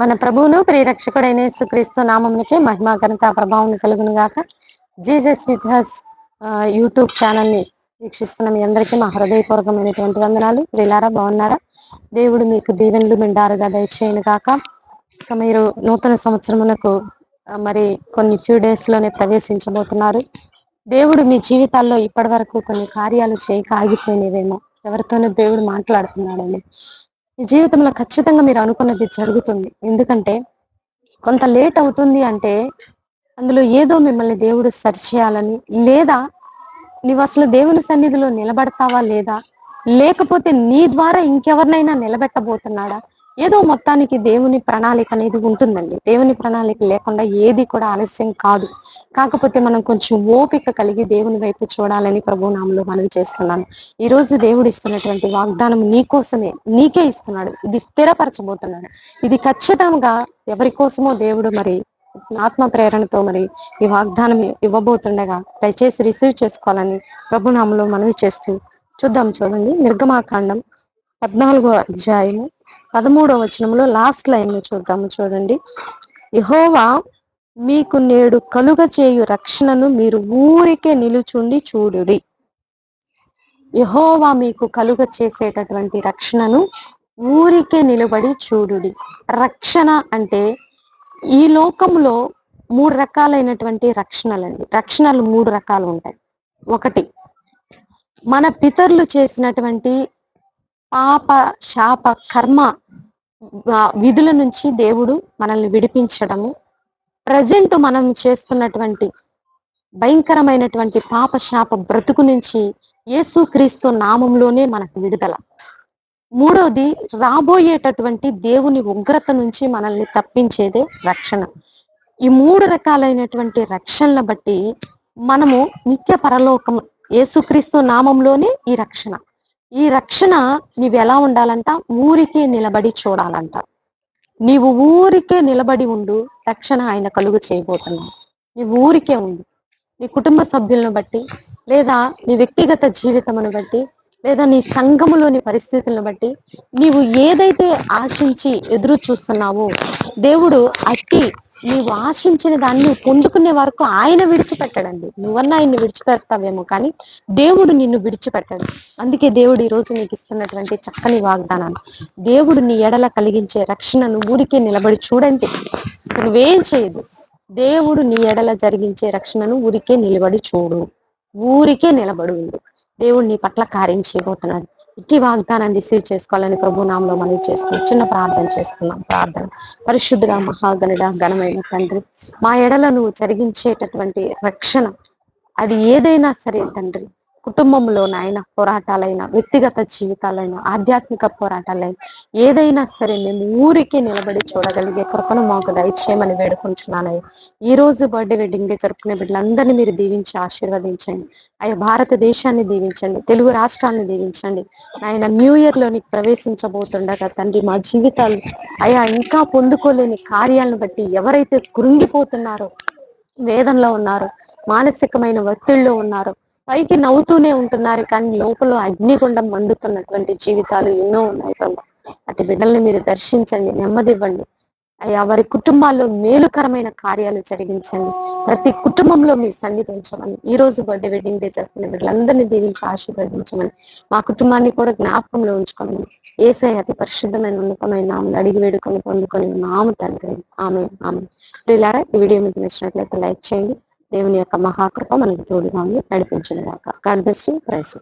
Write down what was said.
మన ప్రభువును ప్రియరక్షకుడైన యేసుక్రీస్తు నామమునికి మహిమా ఘనత ప్రభావం కలుగును గాక. జీసస్ విత్ హస్ యూట్యూబ్ ఛానల్ని వీక్షిస్తున్న మీ అందరికీ మా హృదయపూర్వకమైనటువంటి వందనాలు. ప్రిలారా బాగున్నారా? దేవుడు మీకు దీవెనలు మిండారుగా దయచేయను గాక. ఇక మీరు నూతన సంవత్సరమునకు మరి కొన్ని ఫ్యూ డేస్లోనే ప్రవేశించబోతున్నారు. దేవుడు మీ జీవితాల్లో ఇప్పటి వరకు కొన్ని కార్యాలు చేయక ఆగిపోయినవేమో. ఎవరితోనూ దేవుడు మాట్లాడుతున్నాడండి. మీ జీవితంలో ఖచ్చితంగా మీరు అనుకున్నది జరుగుతుంది. ఎందుకంటే కొంత లేట్ అవుతుంది అంటే అందులో ఏదో మిమ్మల్ని దేవుడు సరిచేయాలని లేదా నీవు అసలు దేవుని సన్నిధిలో నిలబడతావా లేదా? లేకపోతే నీ ద్వారా ఇంకెవరినైనా నిలబెట్టబోతున్నాడా? ఏదో మొత్తానికి దేవుని ప్రణాళిక అనేది ఉంటుందండి. దేవుని ప్రణాళిక లేకుండా ఏది కూడా ఆలస్యం కాదు. కాకపోతే మనం కొంచెం ఓపిక కలిగి దేవుని వైపు చూడాలని ప్రభునామంలో మనవి చేస్తున్నాను. ఈ రోజు దేవుడు ఇస్తున్నటువంటి వాగ్దానం నీకోసమే నీకే ఇస్తున్నాడు. ఇది స్థిరపరచబోతున్నాడు. ఇది ఖచ్చితంగా ఎవరి కోసమో దేవుడు మరి ఆత్మ ప్రేరణతో మరి ఈ వాగ్దానం ఇవ్వబోతుండగా దయచేసి రిసీవ్ చేసుకోవాలని ప్రభునామంలో మనవి చేస్తూ చూద్దాం చూడండి. నిర్గమాకాండం పద్నాలుగో అధ్యాయము పదమూడో వచనంలో లాస్ట్ లైన్ చూద్దాము చూడండి. యహోవా మీకు నేడు కలుగ చేయు రక్షణను మీరు ఊరికే నిలుచుండి చూడుడి. యహోవా మీకు కలుగ చేసేటటువంటి రక్షణను ఊరికే నిలబడి చూడుడి. రక్షణ అంటే ఈ లోకంలో మూడు రకాలైనటువంటి రక్షణలండి. రక్షణలు మూడు రకాలు ఉంటాయి. ఒకటి మన పితరులు చేసినటువంటి పాప శాప కర్మ విధుల నుంచి దేవుడు మనల్ని విడిపించడము. ప్రజెంట్ మనం చేస్తున్నటువంటి భయంకరమైనటువంటి పాప శాప బ్రతుకు నుంచి యేసుక్రీస్తు నామంలోనే మనకు విడుదల. మూడవది రాబోయేటటువంటి దేవుని ఉగ్రత నుంచి మనల్ని తప్పించేదే రక్షణ. ఈ మూడు రకాలైనటువంటి రక్షణల బట్టి మనము నిత్య పరలోకం యేసుక్రీస్తు నామంలోనే ఈ రక్షణ. ఈ రక్షణ నీవు ఎలా ఉండాలంట? ఊరికే నిలబడి చూడాలంట. నీవు ఊరికే నిలబడి ఉండు రక్షణ ఆయన కలుగు చేయబోతున్నావు నీవు ఊరికే ఉండు. నీ కుటుంబ సభ్యులను బట్టి లేదా నీ వ్యక్తిగత జీవితమును బట్టి లేదా నీ సంఘములోని పరిస్థితులను బట్టి నీవు ఏదైతే ఆశించి ఎదురు చూస్తున్నావో దేవుడు అట్టి నీవు ఆశించిన దాన్ని పొందుకునే వరకు ఆయన విడిచిపెట్టడండి. నువ్వన్నా ఆయన్ని విడిచిపెడతావేమో కానీ దేవుడు నిన్ను విడిచిపెట్టాడు. అందుకే దేవుడు ఈ రోజు నీకు ఇస్తున్నటువంటి చక్కని వాగ్దానాన్ని దేవుడు నీ ఎడల కలిగించే రక్షణను ఊరికే నిలబడి చూడండి. నువ్వేం చేయదు. దేవుడు నీ ఎడల జరిగించే రక్షణను ఊరికే నిలబడి చూడు. ఊరికే నిలబడి ఉండు. దేవుడు నీ పట్ల కార్యం చేయబోతున్నాడు. ఇట్టి వాగ్దానాన్ని రిసీవ్ చేసుకోవాలని ప్రభు నామలో మనం చేసుకుని చిన్న ప్రార్థన చేసుకున్నాం. ప్రార్థన. పరిశుద్ధుడ మహాగణుడ ఘనమైన తండ్రి మా ఎడల నువ్వు జరిగించేటటువంటి రక్షణ అది ఏదైనా సరే తండ్రి. కుటుంబంలో పోరాటాలైనా వ్యక్తిగత జీవితాలైనా ఆధ్యాత్మిక పోరాటాలైనా ఏదైనా సరే మేము ఊరికే నిలబడి చూడగలిగే కృపను మాకు దయచేయమని వేడుకుంటున్నాను ఈ రోజు బర్త్డే వెడ్డింగ్ డే జరుపుకునే బిడ్డలందరినీ మీరు దీవించి ఆశీర్వదించండి. అయ్యా భారతదేశాన్ని దీవించండి తెలుగు రాష్ట్రాన్ని దీవించండి. ఆయన న్యూ ఇయర్లోని ప్రవేశించబోతుండగా తండ్రి మా జీవితాలు అయా ఇంకా పొందుకోలేని కార్యాలను బట్టి ఎవరైతే కృంగిపోతున్నారో వేదంలో ఉన్నారో మానసికమైన ఒత్తిడిలో ఉన్నారో పైకి నవ్వుతూనే ఉంటున్నారు కానీ లోపల అగ్నిగుండం మండుతున్నటువంటి జీవితాలు ఎన్నో ఉన్నాయి ప్రభు. అటు బిడ్డల్ని మీరు దర్శించండి నెమ్మదివ్వండి. అయ్యా వారి కుటుంబాల్లో మేలుకరమైన కార్యాలు జరిగించండి. ప్రతి కుటుంబంలో మీ సన్నిధి ఉంచమని ఈ రోజు బర్త్డే వెడ్డింగ్ డే జరుపుకున్న వీళ్ళందరినీ దీవించి ఆశీర్వదించమని మా కుటుంబాన్ని కూడా జ్ఞాపకంలో ఉంచుకోమని ఏసై అతి పరిశుద్ధమైన ఉన్నతమైన నామని అడిగి వేడుకొని పొందుకొని నామ తండ్రి. ఆమె ఆమె ఇలా ఈ వీడియో మీకు నచ్చినట్లయితే లైక్ చేయండి దేవుని యొక్క మహాకృప మనకు తోడుగా ఉండి నడిపించిన దాకా గాడ్ బెస్ట్ ప్రైస్